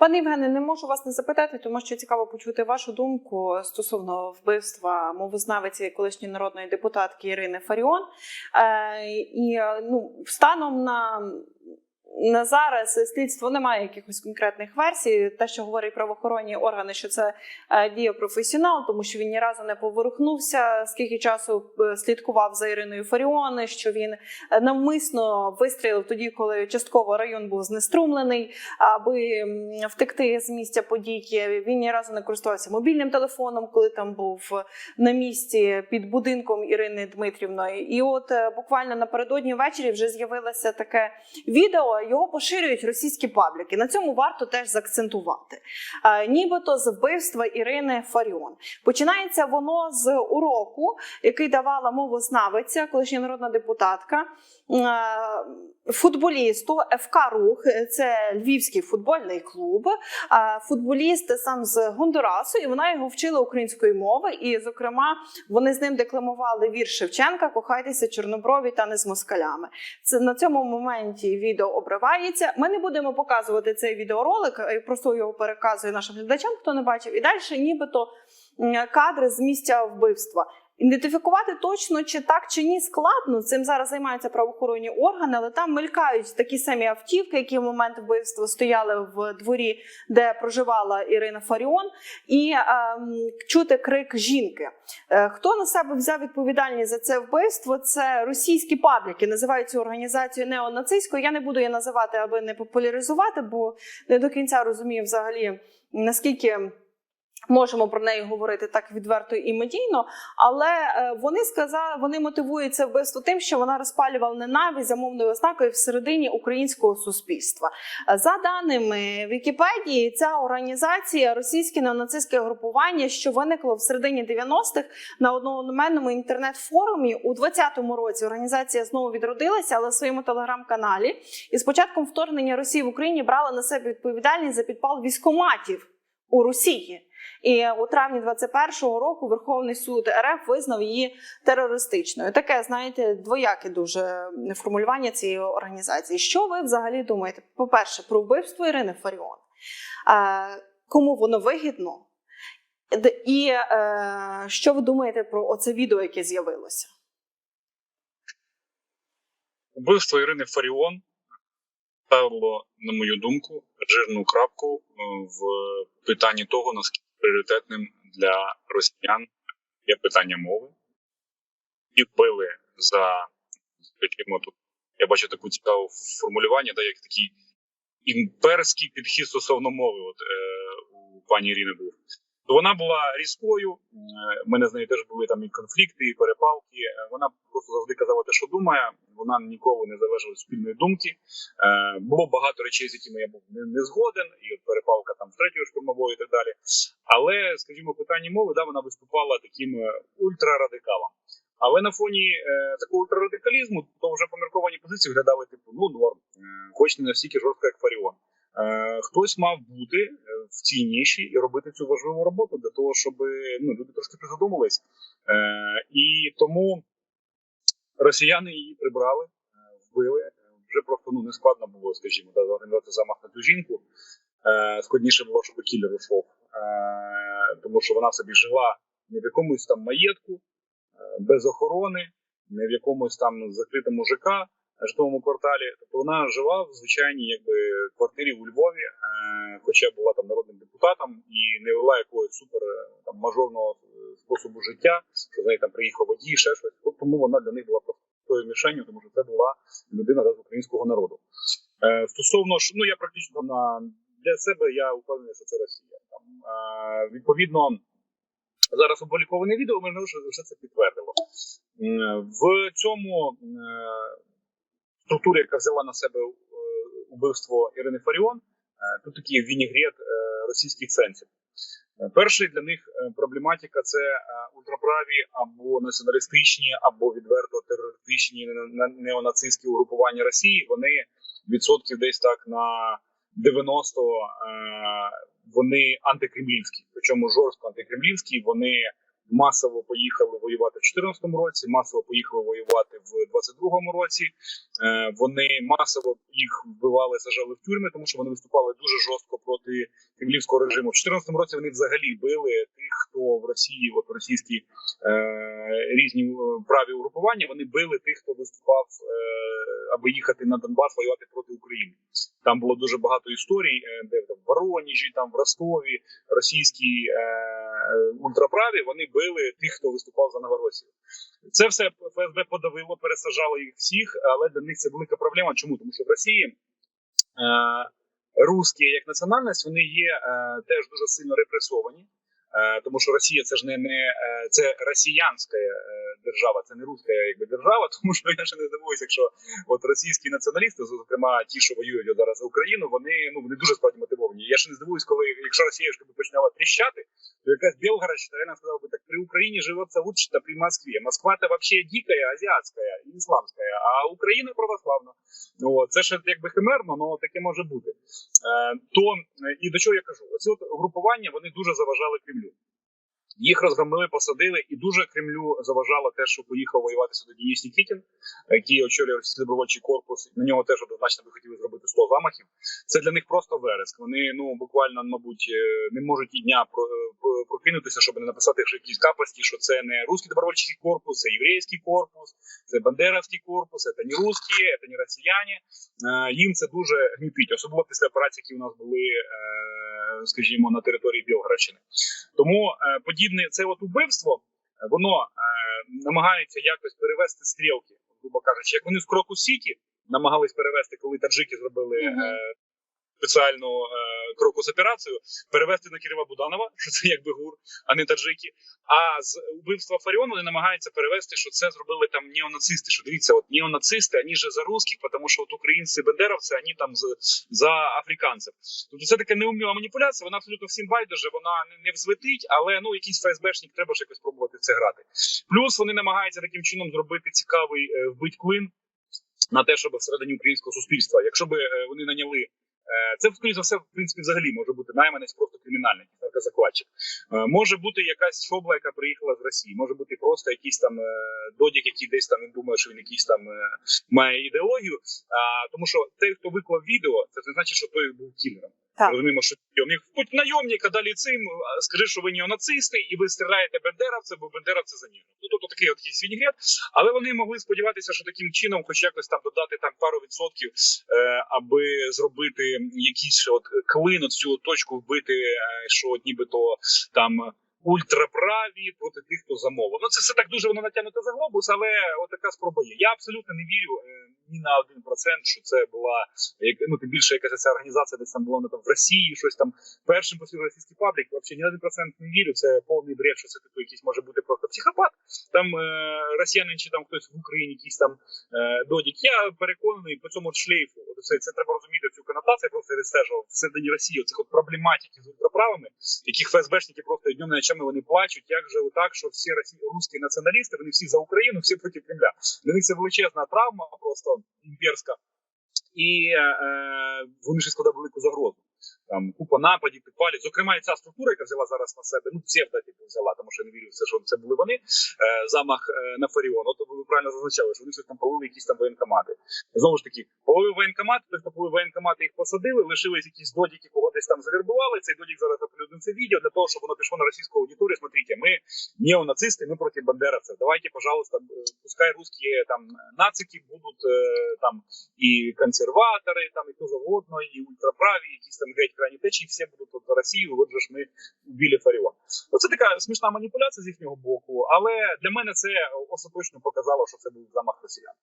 Пане Євгене, не можу вас не запитати, тому що цікаво почути вашу думку стосовно вбивства мовознавиці колишньої народної депутатки Ірини Фаріон. Е, і ну, станом на. На зараз слідство не має якихось конкретних версій. Те, що говорять правоохоронні органи, що це е, діє професіонал, тому що він ні разу не поворухнувся. Скільки часу е, слідкував за Іриною Фаріон, що він е, навмисно вистрілив тоді, коли частково район був знеструмлений, аби втекти з місця події. Він ні разу не користувався мобільним телефоном, коли там був на місці під будинком Ірини Дмитрівної. І от буквально напередодні ввечері вже з'явилося таке відео. Його поширюють російські пабліки. На цьому варто теж заакцентувати. Е, Нібито з вбивства Ірини Фаріон. Починається воно з уроку, який давала мовознавиця, колишня народна депутатка. е, Футболісту ФК Рух, це львівський футбольний клуб. е, Футболіст сам з Гондурасу, і вона його вчила української мови. І, зокрема, вони з ним декламували вірш Шевченка Кохайтеся чорноброві та не з москалями. Це на цьому моменті відео обривається. Ми не будемо показувати цей відеоролик, просто його переказую нашим глядачам, хто не бачив. І далі, нібито кадри з місця вбивства. Ідентифікувати точно чи так чи ні складно. Цим зараз займаються правоохоронні органи, але там мелькають такі самі автівки, які в момент вбивства стояли в дворі, де проживала Ірина Фаріон, і ем, чути крик жінки. Е, Хто на себе взяв відповідальність за це вбивство? Це російські пабліки. Називають цю організацію неонацистською. Я не буду її називати, аби не популяризувати, бо не до кінця розумію взагалі наскільки. Можемо про неї говорити так відверто і медійно, але е, вони сказали, вони мотивують це вбивство тим, що вона розпалювала ненависть за мовною ознакою всередині українського суспільства. Е, За даними Вікіпедії, ця організація російське неонацистське групування, що виникло в середині 90-х на одноіменному інтернет-форумі у 2020 році. Організація знову відродилася, але в своєму телеграм-каналі. І з початком вторгнення Росії в Україні брала на себе відповідальність за підпал військоматів у Росії. І у травні 21-го року Верховний суд РФ визнав її терористичною. Таке, знаєте, двояке дуже формулювання цієї організації. Що ви взагалі думаєте? По-перше, про вбивство Ірини Фаріон. Кому воно вигідно? І е, що ви думаєте про оце відео, яке з'явилося? Убивство Ірини Фаріон ставило, на мою думку, жирну крапку е, в питанні того, наскільки пріоритетним для росіян є питання мови. І вбили за скажімо, тут я бачу таку цікаву формулювання, да, як такий імперський підхід стосовно мови. От е, у пані Ірини був. То вона була різкою. е, в мене з нею теж були там і конфлікти, і перепалки. Е, Вона просто завжди казала те, що думає. Вона ніколи не залежала спільної думки. Е, було багато речей, з якими я був не, згоден, і перепалка там з третьою штурмовою і так далі. Але, скажімо, питання мови, да, вона виступала таким е, ультрарадикалом. Але на фоні е, такого ультрарадикалізму, то вже помірковані позиції виглядали типу, ну норм, е, хоч не настільки жорстко, як Фаріон. Е, хтось мав бути е, в цій ніші і робити цю важливу роботу для того, щоб ну, люди трошки призадумались. Е, і тому росіяни її прибрали, е, вбили. Вже просто ну, не складно було, скажімо, да, організувати замах на цю жінку. Е, складніше було, щоб кілер йшов. Е, тому що вона собі жила не в якомусь там маєтку, е, без охорони, не в якомусь там закритому ЖК, житловому кварталі. Тобто вона жила в звичайній якби, квартирі у Львові, е, хоча була там народним депутатом і не вела якогось супер е, там, мажорного е, способу життя, що з там приїхав водій, ще щось. Тому вона для них була просто тою мішенью, тому що це була людина з українського народу. Стосовно ж, ну я практично на для себе я впевнений, що це Росія. Там відповідно зараз опубліковане відео, що вже це підтвердило. В цьому структурі, яка взяла на себе е, убивство Ірини Фаріон, е, тут такий вінігрет е, російських сенсів. Перший для них проблематика це ультраправі або націоналістичні, або відверто терористичні не- не- неонацистські угрупування Росії. Вони відсотків десь так на 90 е, вони антикремлівські, причому жорстко антикремлівські. Вони масово поїхали воювати в 2014 році, масово поїхали воювати в 2022 році. Е, Вони масово їх вбивали, сажали в тюрми, тому що вони виступали дуже жорстко проти кремлівського режиму. В 2014 році вони взагалі били тих, хто в Росії, от російські е, різні е, праві угрупування, вони били тих, хто виступав, е, аби їхати на Донбас воювати проти України. Там було дуже багато історій, е, де там в Воронежі, там в Ростові російські е, ультраправі вони били тих, хто виступав за Новоросію. Це все ФСБ подавило, пересажало їх всіх, але для них це велика проблема. Чому? Тому що в Росії е, русські як національність вони є е, теж дуже сильно репресовані. Е, Тому що Росія це ж не, не е, це росіянська е, держава, це не руська якби держава. Тому що я ще не здивуюся, якщо от російські націоналісти, зокрема ті, що воюють зараз за Україну, вони ну вони дуже справді мотивовані. Я ще не здивуюсь, коли якщо Росія ж би починала тріщати, то якась Белгородщина, наверное, сказал би так при Україні живеться лучше-то при Москві. Москва це вообще дикая, азіатська, і ісламська, а Україна православна. Ну, от, це ще якби химерно, але таке може бути. Е, то е, і до чого я кажу? Оці от групування вони дуже заважали Кремлю. Їх розгромили, посадили, і дуже Кремлю заважало те, що поїхав воювати сюди Денис Нікітін, який очолює російський добровольчий корпус. На нього теж однозначно би хотіли зробити 100 замахів. Це для них просто вереск. Вони ну буквально, мабуть, е, не можуть і дня про- прокинутися, щоб не написати якісь капості, що це не русський добровольчий корпус, це єврейський корпус, це бандеровський корпус, це не русські, це не росіяни. Е, Їм це дуже гнітить, особливо після операцій, які у нас були, е, скажімо, на території Білгородщини. Тому е, подібне це от убивство, е, воно е, намагається якось перевести стрілки, грубо кажучи, як вони з Кроку Сіті намагались перевести, коли таджики зробили Спеціальну е, крокус операцію, перевести на Кирила Буданова, що це якби гур, а не таджики. А з убивства Фаріону вони намагаються перевести, що це зробили там неонацисти. Що дивіться, от неонацисти, вони же за русських, тому що от українці бендеровці, вони там з, за африканців. Тобто це така неуміла маніпуляція, вона абсолютно всім байдуже, вона не, не взлетить, але ну якийсь ФСБшник треба ж якось пробувати в це грати. Плюс вони намагаються таким чином зробити цікавий е, вбить клин на те, щоб всередині українського суспільства, якщо би е, вони наняли. Е, Це скоріш за все, в принципі, взагалі може бути найманець просто кримінальний наркозакладчик. Е, Може бути якась шобла, яка приїхала з Росії, може бути просто якийсь там е, додік, який десь там він думає, що він якийсь там має ідеологію. Тому що той, хто виклав відео, це не значить, що той був кілером. Так. Розуміємо, що йому хоч найомника далі цим, скажи, що ви неонацисти, і ви стріляєте бендеровця, бо бендеровця за нього. Ну тобто такий от якийсь. Але вони могли сподіватися, що таким чином, хоч якось там додати там пару відсотків, е, аби зробити якийсь от клин, цю точку вбити, е, що нібито там. Ультраправі проти тих, хто замовив. Ну це все так дуже воно натягнуто за глобус, але отака спроба є. Я абсолютно не вірю е, ні на один процент, що це була ну тим більше якась ця організація, десь там була вона там в Росії, щось там першим після російський паблік. Взагалі ні на один процент не вірю. Це повний бред, що це типу якийсь може бути просто психопат. Там е, росіянин чи там хтось в Україні, якийсь там е, додік. Я переконаний по цьому шлейфу. Це, це треба розуміти цю конотацію. Я просто відстежував всередині Росії цих от проблематики з ультраправими, яких ФСБшники просто днем і ночами вони плачуть. Як же так, що всі росі... русські націоналісти, вони всі за Україну, всі проти Кремля. Для них це величезна травма, просто імперська. І е, вони ще складають велику загрозу. Там купа нападів, підпалів. Зокрема, і ця структура, яка взяла зараз на себе, ну псевдо типу взяла, тому що не вірю що це були вони. Е, замах е, на Фаріон. От ви правильно зазначали, що вони щось там полили якісь там воєнкомати. Знову ж таки, полили воєнкомати, той, хто воєнкомати, їх посадили, лишились якісь додіки, кого десь там завербували. Цей додік зараз оприлюднив це відео для того, щоб воно пішло на російську аудиторію. Смотрите, ми неонацисти, ми проти бандеровців. Давайте, пожалуйста, е, пускай русські там нацики будуть там і консерватори, там і хто завгодно, і ультраправі, якісь там геть крайні течії, всі будуть до Росії. От ж ми білі Фаріон. Оце така смішна маніпуляція з їхнього боку, але для мене це остаточно показало, що це був замах росіян.